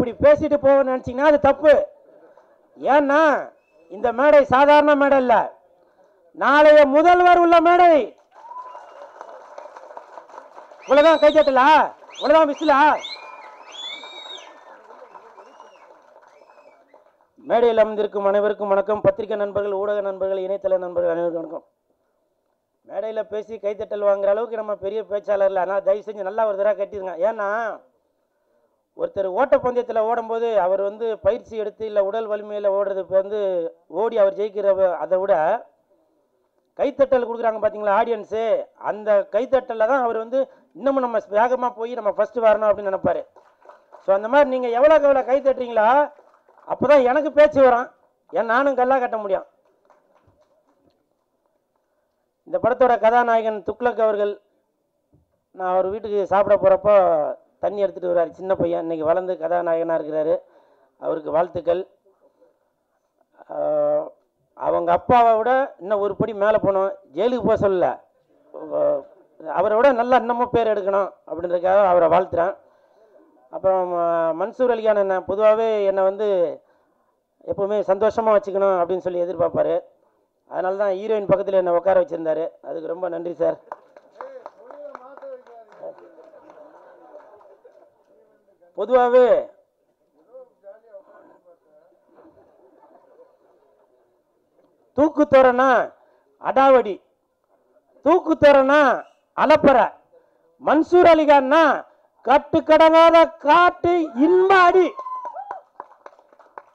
இப்படி பேசிட்டு போக நினைச்சீங்கன்னா அது தப்பு. ஏன்னா இந்த மேடை சாதாரண மேடை இல்ல. நாளைய முதல்வர் உள்ள மேடை. இவ்வளவுதான் கை தட்டலா? இவ்வளவுதான் விசிலா? மேடையில் அமர்ந்திருக்கும் அனைவருக்கும் வணக்கம். பத்திரிகை நண்பர்கள் ஊடக நண்பர்கள் இணையதள நண்பர்கள் அனைவருக்கும் வணக்கம். மேடையில் பேசி கைத்தட்டல் வாங்குற அளவுக்கு நம்ம பெரிய பேச்சாளர் இல்லை. ஆனால் தயவு செஞ்சு நல்லா ஒரு தடவை கட்டிடுங்க ஏன்னா ஒருத்தர் ஓட்டப்பந்தயத்தில் ஓடும்போது அவர் வந்து பயிற்சி எடுத்து இல்லை உடல் வலிமையில் ஓடுறது வந்து ஓடி அவர் ஜெயிக்கிற அதை விட கைத்தட்டல் கொடுக்குறாங்க பார்த்தீங்களா ஆடியன்ஸு அந்த கைத்தட்டலில் தான் அவர் வந்து இன்னமும் நம்ம வேகமாக போய் நம்ம ஃபஸ்ட்டு வரணும் அப்படின்னு நினைப்பாரு. ஸோ அந்த மாதிரி நீங்கள் எவ்வளோக்கு எவ்வளோ கை தட்டுறீங்களோ அப்போ தான் எனக்கு பேச்சு வரும். ஏன் நானும் கல்லாக கட்ட முடியும். இந்த படத்தோட கதாநாயகன் துக்ளக் அவர்கள் நான் அவர் வீட்டுக்கு சாப்பிட போகிறப்போ தண்ணி எடுத்துகிட்டு வர்றாரு. சின்ன பையன். இன்றைக்கி வளர்ந்து கதாநாயகனாக இருக்கிறாரு. அவருக்கு வாழ்த்துக்கள். அவங்க அப்பாவை விட இன்னும் ஒரு படி மேலே போகணும். ஜெயிலுக்கு போக சொல்ல அவரை விட நல்லா இன்னமும் பேர் எடுக்கணும் அப்படின்றதுக்காக அவரை வாழ்த்துறேன். அப்புறம் மன்சூர் அலிகான் என்ன பொதுவாகவே என்னை வந்து எப்போவுமே சந்தோஷமாக வச்சுக்கணும் அப்படின்னு சொல்லி எதிர்பார்ப்பார். அதனால தான் ஹீரோயின் பக்கத்தில் என்னை உட்கார வச்சுருந்தாரு. அதுக்கு ரொம்ப நன்றி சார். பொதுவாகவே தூக்குத்தோரனா அடாவடி. தூக்குத்தோரனா அலப்பற. மன்சூர் அலிகான்னா கட்டு கடங்காத காட்டு இன்ப அடி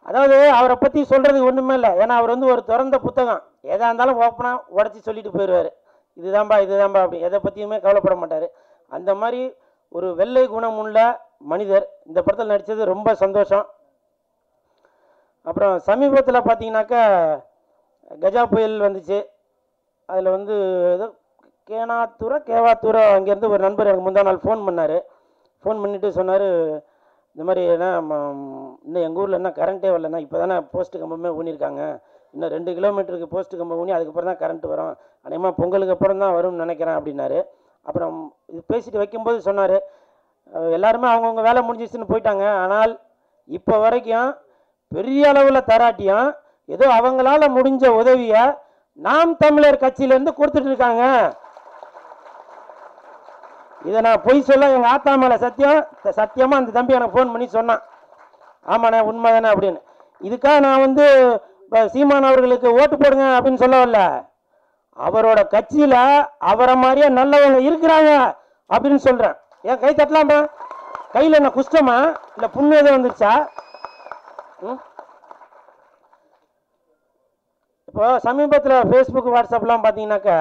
அதாவது அவரை பற்றி சொல்கிறதுக்கு ஒன்றுமே இல்லை. ஏன்னா அவர் வந்து ஒரு திறந்த புத்தகம். எதாக இருந்தாலும் ஓப்பனாக உடச்சி சொல்லிட்டு போயிடுவார். இதுதான்பா இதுதான்பா அப்படி. எதை பற்றியுமே கவலைப்பட மாட்டார். அந்த மாதிரி ஒரு வெள்ளை குணம் உள்ள மனிதர் இந்த படத்தில் நடித்தது ரொம்ப சந்தோஷம். அப்புறம் சமீபத்தில் பார்த்தீங்கன்னாக்கா கஜா புயல் வந்துச்சு. அதில் வந்து ஏதோ கேனாத்தூர கேவாத்தூர அங்கேருந்து ஒரு நண்பர் எனக்கு முந்தா நாள் ஃபோன் பண்ணார். ஃபோன் பண்ணிவிட்டு சொன்னார் இந்த மாதிரி என்ன ம- இன்னும் எங்கள் ஊரில் என்ன கரண்ட்டே வரலண்ணா இப்போ தானே போஸ்ட்டு கம்பமே ஊனியிருக்காங்க இன்னும் ரெண்டு கிலோமீட்டருக்கு போஸ்ட்டு கம்பம் ஊனி அதுக்கப்புறம் தான் கரண்ட் வரும். அநேகமாக பொங்கலுக்கு அப்புறம் தான் வரும்னு நினைக்கிறேன் அப்படின்னாரு. அப்புறம் இது பேசிட்டு வைக்கும்போது சொன்னார் எல்லாருமே அவங்கவுங்க வேலை முடிஞ்சிச்சுன்னு போயிட்டாங்க. ஆனால் இப்போ வரைக்கும் பெரிய அளவில் தராட்டியும் ஏதோ அவங்களால முடிஞ்ச உதவியை நாம் தமிழர் கட்சியிலேருந்து கொடுத்துட்டு இருக்காங்க. இதை நான் பொய் சொல்ல எங்கள் ஆத்தா மேலே சத்தியம் சத்தியமாக அந்த தம்பி எனக்கு ஃபோன் பண்ணி சொன்னான். ஆமாண்ணே உண்மைதானே அப்படின்னு. இதுக்காக நான் வந்து இப்போ சீமான் அவர்களுக்கு ஓட்டு போடுங்க அப்படின்னு சொல்ல வரல. அவரோட கட்சியில் அவரை மாதிரியே நல்லவங்க இருக்கிறாங்க அப்படின்னு சொல்கிறேன் ஏன் கை தட்டலாமா கையில் என்ன குஷ்டமா? இல்லை புண்ணு எதுவும் வந்துருச்சா? ம்? இப்போ சமீபத்தில் ஃபேஸ்புக் வாட்ஸ்அப்லாம் பார்த்தீங்கன்னாக்கா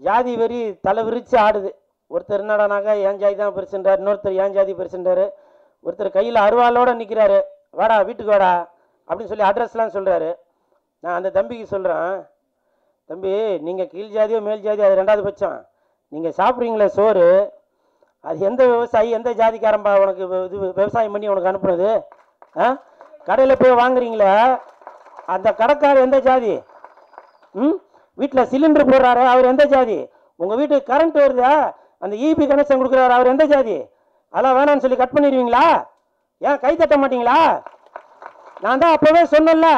ஜாதி வெறி தலை விரித்து ஆடுது. ஒருத்தர் என்னடானாக்கா என் ஜாதி தான் பெருசுன்றார். இன்னொருத்தர் ஏன் ஜாதி பெருசுன்றாரு. ஒருத்தர் கையில் அருவாளோட நிற்கிறாரு வாடா வீட்டுக்கு வாடா. அப்படின்னு சொல்லி அட்ரஸ்லாம் சொல்கிறாரு நான் அந்த தம்பிக்கு சொல்கிறேன் தம்பி நீங்கள் கீழ் ஜாதியோ மேல் ஜாதியோ அது ரெண்டாவது பட்சம். நீங்கள் சாப்பிட்றீங்களே சோறு அது எந்த விவசாயி எந்த ஜாதிக்காரன்பா உனக்கு இது விவசாயம் பண்ணி உனக்கு அனுப்புனது? ஆ? கடையில் போய் வாங்குறீங்களே? அந்த கடைக்காரர் எந்த ஜாதி? ம்? வீட்டில் சிலிண்டர் போடுறாரு அவர் எந்த ஜாதி? உங்கள் வீட்டுக்கு கரண்ட் வருதா? அந்த இபி கனெக்ஷன் கொடுக்குறாரு அவர் எந்த ஜாதி? அதெல்லாம் வேணாம்னு சொல்லி கட் பண்ணிடுவீங்களா? ஏன் கை தட்ட மாட்டீங்களா? நான் தான் அப்போவே சொன்னேன்ல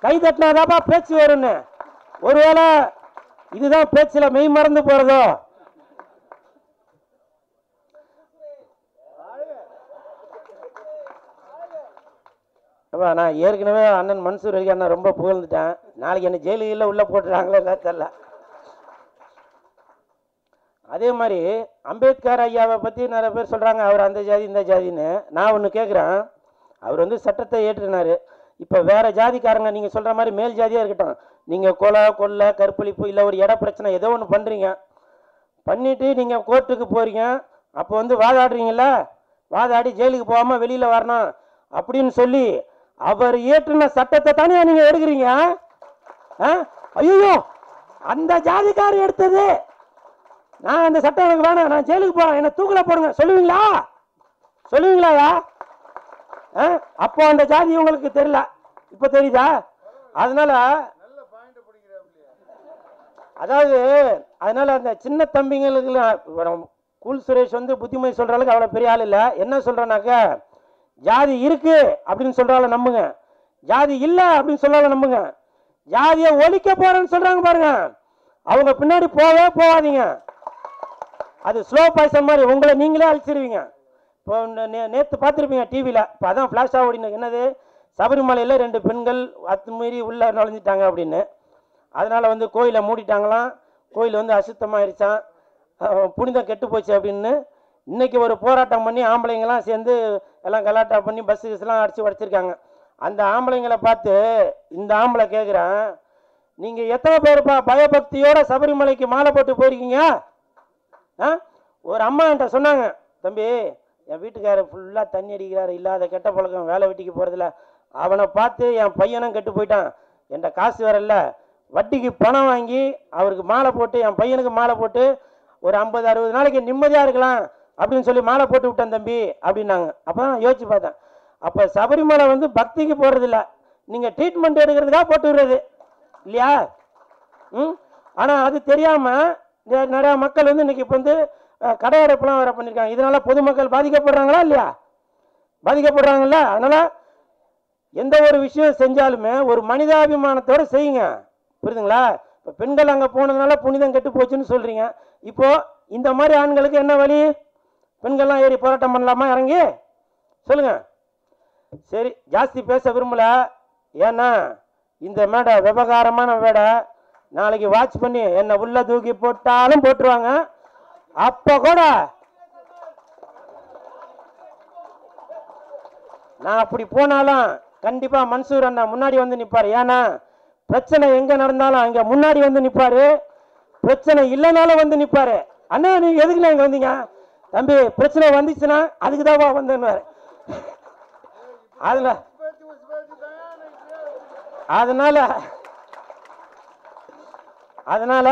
கை தட்டினாதாப்பா பேச்சு வரும்னு. ஒருவேளை இதுதான் பேச்சில் மெய் மறந்து போகிறதோ அப்பா நான் ஏற்கனவே அண்ணன் மன்சூர் அலி அண்ணன் ரொம்ப புகழ்ந்துட்டேன். நாளைக்கு என்ன ஜெயிலில் உள்ளே போட்டுறாங்களோ இல்லை தெரில அதே மாதிரி அம்பேத்கர் ஐயாவை பற்றி நிறைய பேர் சொல்கிறாங்க அவர் அந்த ஜாதி இந்த ஜாதின்னு. நான் ஒன்று கேட்குறேன் அவர் வந்து சட்டத்தை ஏற்றினார். இப்போ வேற ஜாதிக்காரங்க நீங்கள் சொல்கிற மாதிரி மேல் ஜாதியாக இருக்கட்டும். நீங்கள் கொலை கொள்ளை கற்பழிப்பு இல்லை ஒரு இட பிரச்சனை ஏதோ ஒன்று பண்ணுறீங்க பண்ணிவிட்டு நீங்கள் கோர்ட்டுக்கு போகிறீங்க அப்போ வந்து வாதாடுறீங்களா வாதாடி ஜெயிலுக்கு போகாமல் வெளியில் வரணும் அப்படின்னு சொல்லி அவர் இயற்றின சட்டத்தை தானே நீங்கள் எடுக்கிறீங்க? ஐயோ அந்த ஜாதிக்காரி எடுத்தது. நான் அந்த சட்டம் எனக்கு வேணாம். நான் ஜெயிலுக்கு போறேன். என்ன தூக்கில போடுங்க. சொல்லுவீங்களா? சொல்லுவீங்களாயா ஆ? அப்போ அந்த ஜாதி உங்களுக்கு தெரியல. இப்போ தெரியுதா? அதனால அதாவது அதனால அந்த சின்ன தம்பிங்களுக்கு கூல் சுரேஷ் வந்து புத்திமதி சொல்ற அளவுக்கு அவ்வளோ பெரிய ஆள் இல்லை. என்ன சொல்றேன்னாக்க ஜாதி இருக்கு அப்படின்னு சொல்றால நம்புங்க. ஜாதி இல்ல அப்படின்னு சொல்றால நம்புங்க. ஜாதியை ஒழிக்க போறேன்னு சொல்றாங்க பாருங்க. அவங்க பின்னாடி போவே போகாதீங்க அது ஸ்லோ பாய்சன் மாதிரி உங்களை நீங்களே அழிச்சிருவீங்க. இப்போ நேற்று பார்த்துருப்பீங்க டிவியில் இப்போ அதான் ஃப்ளாஷாக ஓடின என்னது? சபரிமலையில் ரெண்டு பெண்கள் அத்துமீறி உள்ளே நுழைஞ்சிட்டாங்க அப்படின்னு. அதனால் வந்து கோயிலை மூடிட்டாங்களாம். கோயில் வந்து அசுத்தமாயிருச்சான் புனிதம் கெட்டு போச்சு அப்படின்னு இன்னைக்கு ஒரு போராட்டம் பண்ணி ஆம்பளைங்கெல்லாம் சேர்ந்து எல்லாம் கலாட்டா பண்ணி பஸ் கிஸ்லாம் அடித்து உடச்சிருக்காங்க. அந்த ஆம்பளைங்களை பார்த்து இந்த ஆம்பளை கேட்குறேன் நீங்கள் எத்தனை பேருப்பா பயபக்தியோட சபரிமலைக்கு மாலை போட்டு போயிருக்கீங்க? ஆ? ஒரு அம்மா என்கிட்ட சொன்னாங்க தம்பி என் வீட்டுக்காரர் ஃபுல்லாக தண்ணி அடிக்கிறாரு இல்லாத கெட்ட பழக்கம் வேலை வெட்டிக்கு போகிறதில்ல அவனை பார்த்து என் பையனும் கெட்டு போயிட்டான். என்கிட்ட காசு வரல வட்டிக்கு பணம் வாங்கி அவருக்கு மாலை போட்டு என் பையனுக்கு மாலை போட்டு ஒரு ஐம்பது அறுபது நாளைக்கு நிம்மதியாக இருக்கலாம். அப்படின்னு சொல்லி மாலை போட்டு விட்டேன் தம்பி அப்படின்னாங்க. அப்போ தான் யோசிச்சு பார்த்தேன். அப்போ சபரிமலை வந்து பக்திக்கு போகிறதில்ல நீங்கள் ட்ரீட்மெண்ட் எடுக்கிறதுக்காக போட்டு விடுறது. இல்லையா? ம்? ஆனால் அது தெரியாமல் நிறையா மக்கள் வந்து இன்னைக்கு இப்போ வந்து அஹ், கடை அடைப்புலாம் பண்ணியிருக்காங்க இதனால் பொதுமக்கள் பாதிக்கப்படுறாங்களா இல்லையா? பாதிக்கப்படுறாங்கல்ல. அதனால் எந்த ஒரு விஷயம் செஞ்சாலுமே ஒரு மனிதாபிமானத்தோடு செய்யுங்க. புரியுதுங்களா? இப்போ பெண்கள் அங்கே போனதுனால புனிதம் கெட்டு போச்சுன்னு சொல்கிறீங்க இப்போது இந்த மாதிரி ஆண்களுக்கு என்ன வழி? பெண்கள்லாம் ஏறி போராட்டம் பண்ணலாமா? இறங்கி? சொல்லுங்க. சரி ஜாஸ்தி பேச விரும்பல. ஏன்னா இந்த மேடை விவகாரமான மேடை. நாளைக்கு வாட்ச் பண்ணி என்னை உள்ள தூக்கி போட்டாலும் போட்டுருவாங்க. அப்ப கூட நான் அப்படி போனாலும் கண்டிப்பா மன்சூர் அண்ணா முன்னாடி வந்து நிப்பாரு. ஏன்னா பிரச்சனை எங்க நடந்தாலும் அங்க முன்னாடி வந்து நிப்பாரு. பிரச்சனை இல்லைனாலும் வந்து நிப்பாரு. அண்ணா நீங்க எதுக்குண்ணா இங்க வந்தீங்க? தம்பி பிரச்சனை வந்துச்சுன்னா அதுக்கு தான் வந்தேன்னு அதில் அதனால அதனால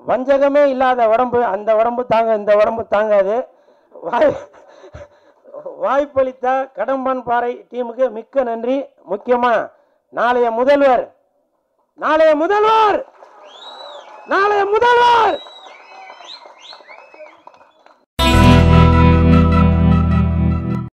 வஞ்சகமே இல்லாத உடம்பு அந்த உடம்பு தாங்க இந்த உடம்பு தாங்காது. வாய் வாய்ப்பளித்த கடம்பன் பாறை டீமுக்கு மிக்க நன்றி. முக்கியமா நாளைய முதல்வர் நாளைய முதல்வர் நாளைய முதல்வர்!